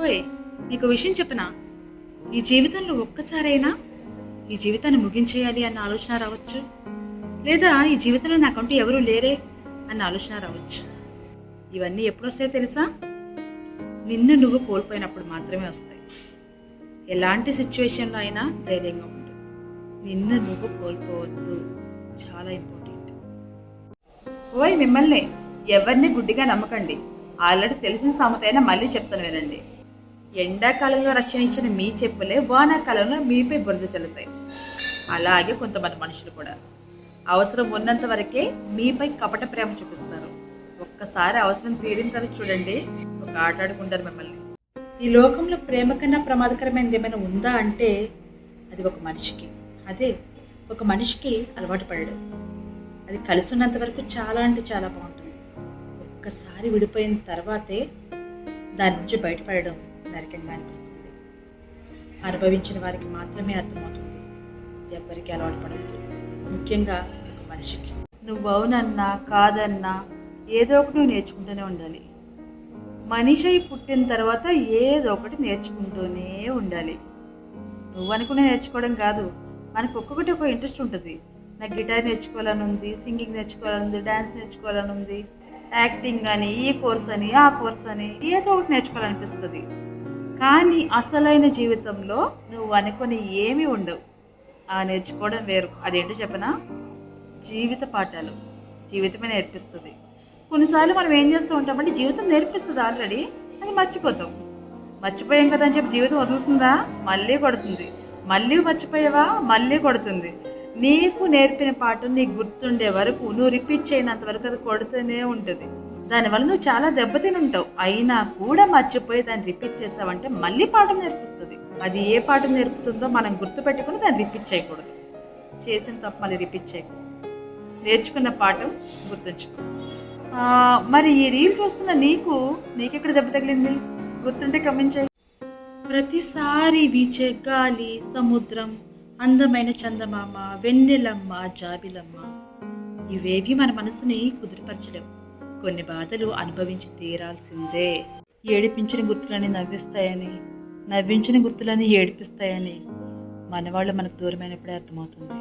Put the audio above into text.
ఓయ్ నీకు విషయం చెప్పనా ఈ జీవితంలో ఒక్కసారైనా ఈ జీవితాన్ని ముగించేయాలి అన్న ఆలోచన రావచ్చు? లేదా ఈ జీవితంలో నాకంటూ ఎవరూ లేరే అన్న ఆలోచన రావచ్చు? ఇవన్నీ ఎప్పుడొస్తాయో తెలుసా? నిన్ను నువ్వు కోల్పోయినప్పుడు మాత్రమే వస్తాయి. ఎలాంటి సిచ్యువేషన్లో అయినా ధైర్యంగా ఉండు. నిన్ను నువ్వు కోల్పోవద్దు. చాలా ఇంపార్టెంట్. ఓయ్ మిమ్మల్ని ఎవరిని గుడ్డిగా నమ్మకండి. ఆల్రెడీ తెలిసిన సామెతైనా మళ్ళీ చెప్తాను వినండి. ఎండాకాలంలో రక్షణ ఇచ్చిన మీ చెప్పులే వానాకాలంలో మీపై బురద చల్లుతాయి. అలాగే కొంతమంది మనుషులు కూడా. అవసరం ఉన్నంత వరకే మీపై కపట ప్రేమ చూపిస్తారు. ఒక్కసారి అవసరం తీరిన తర్వాత చూడండి ఒక ఆట ఆడుకుంటారు మిమ్మల్ని. ఈ లోకంలో ప్రేమ కన్నా ప్రమాదకరమైనది ఏమైనా ఉందా అంటే అది ఒక మనిషికి. అదే ఒక మనిషికి అలవాటు పడడం. అది కలిసి ఉన్నంత వరకు చాలా అంటే చాలా బాగుంటుంది. ఒక్కసారి విడిపోయిన తర్వాతే దాని నుంచి బయటపడడం. నరకంగా అనిపిస్తుంది. అనుభవించిన వారికి మాత్రమే అర్థమవుతుంది. ఎవ్వరికి అలవాటు పడదు ముఖ్యంగా ఒక మనిషికి. నువ్వు అవునన్నా కాదన్నా ఏదో ఒకటి నువ్వు నేర్చుకుంటూనే ఉండాలి. మనిషి అయి పుట్టిన తర్వాత ఏదో ఒకటి నేర్చుకుంటూనే ఉండాలి. నువ్వు అనుకునే నేర్చుకోవడం కాదు. మనకు ఒక్కొక్కటి ఒక ఇంట్రెస్ట్ ఉంటుంది. నాకు గిటార్ నేర్చుకోవాలని ఉంది సింగింగ్ నేర్చుకోవాలని ఉంది డ్యాన్స్ నేర్చుకోవాలని ఉంది యాక్టింగ్ అని ఈ కోర్స్ అని ఆ కోర్స్ అని ఏదో ఒకటి నేర్చుకోవాలనిపిస్తుంది. కానీ అసలైన జీవితంలో నువ్వు అనుకుని ఏమీ ఉండవు. ఆ నేర్చుకోవడం వేరు. అదేంటో చెప్పనా? జీవిత పాఠాలు. జీవితమే నేర్పిస్తుంది. కొన్నిసార్లు మనం ఏం చేస్తూ ఉంటామంటే జీవితం నేర్పిస్తుంది ఆల్రెడీ అది మర్చిపోతాం. మర్చిపోయాం కదా అని చెప్పి జీవితం వదులుతుందా? మళ్ళీ కొడుతుంది. మళ్ళీ మర్చిపోయావా? మళ్ళీ కొడుతుంది. నీకు నేర్పిన పాఠం నీకు గుర్తుండే వరకు నువ్వు రిపీట్ చేయనంత వరకు అది కొడుతూనే ఉంటుంది. దానివల్ల నువ్వు చాలా దెబ్బతిని ఉంటావు అయినా కూడా మర్చిపోయి దాన్ని రిపీట్ చేసావంటే మళ్ళీ పాఠం నేర్పిస్తుంది. అది ఏ పాఠం నేర్పుతుందో మనం గుర్తుపెట్టుకుని దాన్ని రిపీట్ చేయకూడదు. చేసిన తప్పు మళ్ళీ రిపీట్ చేయకూడదు. నేర్చుకున్న పాఠం గుర్తుంచుకో. మరి ఈ రీల్ చూస్తున్న నీకు నీకెక్కడ దెబ్బ తగిలింది? గుర్తుంటే కమెంట్ ప్రతిసారి వీచే గాలి సముద్రం అందమైన చందమామ వెన్నెలమ్మ జాబిలమ్మ ఇవేవి మన మనసుని కుదిరిపరచలేవు. కొన్ని బాధలు అనుభవించి తీరాల్సిందే ఏడిపించిన గుర్తులని నవ్విస్తాయని నవ్వించిన గుర్తులని ఏడిపిస్తాయని మనవాళ్ళు మనకు దూరమైనప్పుడే అర్థమవుతుంది.